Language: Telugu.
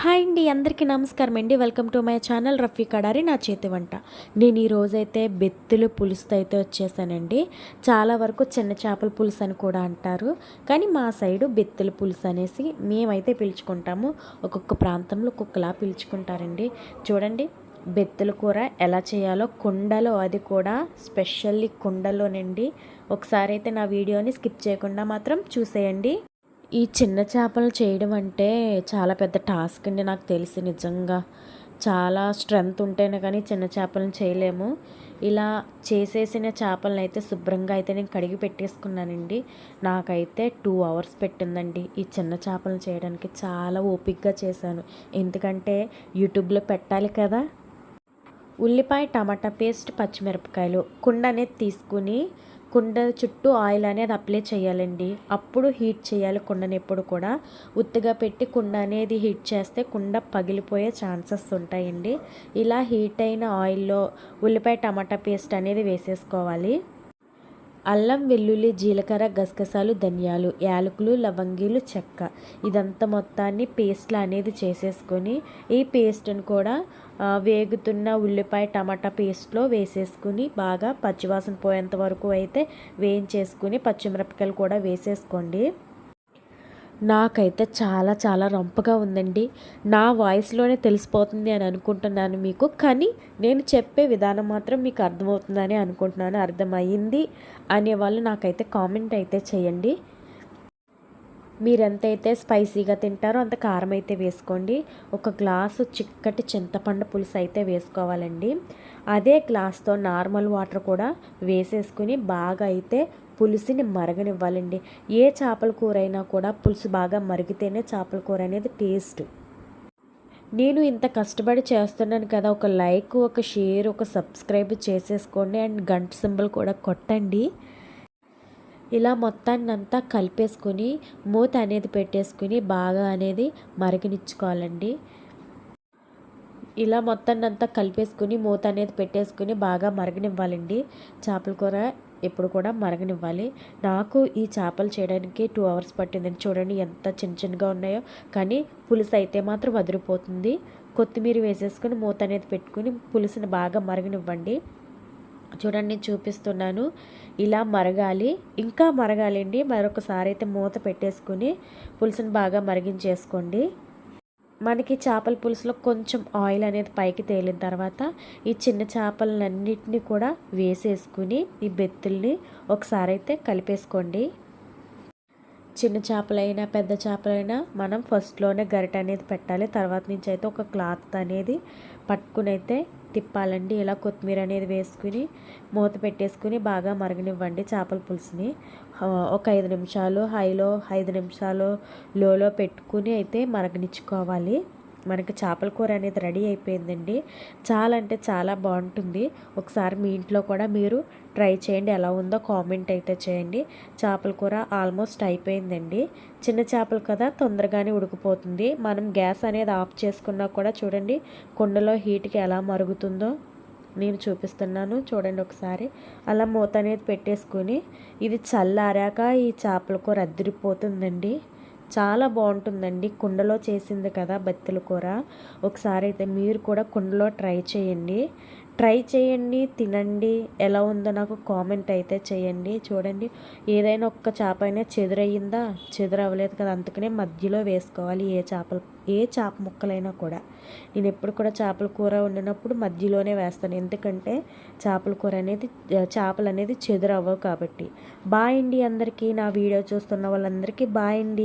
హాయ్ అండి అందరికీ నమస్కారం అండి. Welcome to my channel Rafi Kadari నా చేతి వంట. నేను ఈరోజైతే బెత్తులు పులుసుతో అయితే వచ్చేసానండి. చాలా వరకు చిన్న చేపల పులుసు అని కూడా అంటారు. కానీ మా సైడు బెత్తుల పులుసు అనేసి మేమైతే పిలుచుకుంటాము. ఒక్కొక్క ప్రాంతంలో ఒక్కొక్కలా పిలుచుకుంటారండి. చూడండి బెత్తుల కూర ఎలా చేయాలో కుండలో అది కూడా స్పెషల్లీ కుండలోనండి. ఒకసారి అయితే నా వీడియోని స్కిప్ చేయకుండా మాత్రం చూసేయండి. ఈ చిన్న చేపలు చేయడం అంటే చాలా పెద్ద టాస్క్ అండి నాకు తెలిసి నిజంగా. చాలా స్ట్రెంగ్త్ ఉంటేనే కానీ చిన్న చేపలను చేయలేము. ఇలా చేసేసిన చేపలను అయితే శుభ్రంగా అయితే నేను కడిగి పెట్టేసుకున్నానండి. నాకైతే టూ అవర్స్ పెట్టిందండి ఈ చిన్న చేపలను చేయడానికి. చాలా ఓపిక్గా చేశాను. ఎందుకంటే యూట్యూబ్లో పెట్టాలి కదా. ఉల్లిపాయ టమాటా పేస్ట్ పచ్చిమిరపకాయలు కుండ అనేది తీసుకుని కుండ చుట్టూ ఆయిల్ అనేది అప్లై చేయాలండి. అప్పుడు హీట్ చేయాలి కుండని ఎప్పుడు కూడా. ఉత్తిగా పెట్టి కుండ అనేది హీట్ చేస్తే కుండ పగిలిపోయే ఛాన్సెస్ ఉంటాయండి. ఇలా హీట్ అయిన ఆయిల్లో ఉల్లిపాయ టమాటా పేస్ట్ అనేది వేసేసుకోవాలి. అల్లం వెల్లుల్లి జీలకర్ర గసగసాలు ధనియాలు యాలకులు లవంగీలు చెక్క. ఇదంతా మొత్తాన్ని పేస్ట్లా అనేది చేసేసుకొని ఈ పేస్ట్ని కూడా వేగుతున్న ఉల్లిపాయ టమాటా పేస్ట్లో వేసేసుకుని బాగా పచ్చివాసన పోయేంత వరకు అయితే వేయించేసుకుని పచ్చిమిరపకాయలు కూడా వేసేసుకోండి. నాకైతే చాలా చాలా రంపగా ఉందండి. నా వాయిస్లోనే తెలిసిపోతుంది అని అనుకుంటున్నాను మీకు. కానీ నేను చెప్పే విధానం మాత్రం మీకు అర్థమవుతుందని అనుకుంటున్నాను. అర్థమయ్యింది అనేవాళ్ళు నాకైతే కామెంట్ అయితే చేయండి. మీరెంతైతే స్పైసీగా తింటారో అంత కారం అయితే వేసుకోండి. ఒక గ్లాసు చిక్కటి చింతపండు పులుసు అయితే వేసుకోవాలండి. అదే గ్లాస్తో నార్మల్ వాటర్ కూడా వేసేసుకుని బాగా అయితే పులుసుని మరగనివ్వాలండి. ఏ చేపల కూర అయినా కూడా పులుసు బాగా మరిగితేనే చేపల కూర అనేది టేస్ట్. నేను ఇంత కష్టపడి చేస్తున్నాను కదా ఒక లైక్ ఒక షేర్ ఒక సబ్స్క్రైబ్ చేసేసుకోండి అండ్ గంట సింబల్ కూడా కొట్టండి. ఇలా మొత్తాన్ని అంతా కలిపేసుకొని మూత అనేది పెట్టేసుకుని బాగా అనేది మరగనిచ్చుకోవాలండి. ఇలా మొత్తాన్ని అంతా కలిపేసుకుని మూత అనేది పెట్టేసుకుని బాగా మరగనివ్వాలండి. చేపల కూర ఎప్పుడు కూడా మరగనివ్వాలి. నాకు ఈ చేపలు చేయడానికి టూ అవర్స్ పట్టిందండి. చూడండి ఎంత చిన్న చిన్నగా ఉన్నాయో. కానీ పులుసు అయితే మాత్రం వదిలిపోతుంది. కొత్తిమీర వేసేసుకుని మూత అనేది పెట్టుకుని పులుసుని బాగా మరగనివ్వండి. చూడండి నేను చూపిస్తున్నాను. ఇలా మరగాలి. ఇంకా మరగాలండి. మరొకసారి అయితే మూత పెట్టేసుకుని పులుసుని బాగా మరిగించేసుకోండి. మనకి చేపల పులుసులో కొంచెం ఆయిల్ అనేది పైకి తేలిన తర్వాత ఈ చిన్న చేపలన్నింటినీ కూడా వేసేసుకుని ఈ బెత్తుల్ని ఒకసారి అయితే కలిపేసుకోండి. చిన్న చేపలైనా పెద్ద చేపలైనా మనం ఫస్ట్లోనే గరిట అనేది పెట్టాలి. తర్వాత నుంచి అయితే ఒక క్లాత్ అనేది పట్టుకుని అయితే తిప్పాలండి. ఇలా కొత్తిమీర అనేది వేసుకుని మూత పెట్టేసుకుని బాగా మరగనివ్వండి చేపల పులుసుని. ఒక ఐదు నిమిషాలు హైలో ఐదు నిమిషాలు లోలో పెట్టుకుని అయితే మరగనిచ్చుకోవాలి. మనకి చేపల కూర అనేది రెడీ అయిపోయిందండి. చాలా అంటే చాలా బాగుంటుంది. ఒకసారి మీ ఇంట్లో కూడా మీరు ట్రై చేయండి. ఎలా ఉందో కామెంట్ అయితే చేయండి. చేపల కూర ఆల్మోస్ట్ అయిపోయిందండి. చిన్న చేపలు కదా తొందరగానే ఉడికిపోతుంది. మనం గ్యాస్ అనేది ఆఫ్ చేసుకున్నా కూడా చూడండి కుండలో హీట్కి ఎలా మరుగుతుందో నేను చూపిస్తున్నాను. చూడండి ఒకసారి. అలా మూత అనేది పెట్టేసుకొని ఇది చల్లారాక ఈ చేపల కూర అద్దరిపోతుందండి. చాలా బాగుంటుందండి కుండలో చేసింది కదా బత్తెల కూర. ఒకసారి అయితే మీరు కూడా కుండలో ట్రై చేయండి. ట్రై చేయండి తినండి. ఎలా ఉందో నాకు కామెంట్ అయితే చేయండి. చూడండి ఏదైనా ఒక్క చేప అయినా చెదురయ్యిందా? చెదురవ్వలేదు కదా అందుకనే మధ్యలో వేసుకోవాలి ఏ చేపలు ఏ చేప ముక్కలైనా కూడా. నేను ఎప్పుడు కూడా చేపల కూర వండినప్పుడు మధ్యలోనే వేస్తాను. ఎందుకంటే చేపల కూర అనేది చేపలు అనేది చెదురవ్వవు కాబట్టి. బాయ్ అండి అందరికీ. నా వీడియో చూస్తున్న వాళ్ళందరికీ బాయ్ అండి.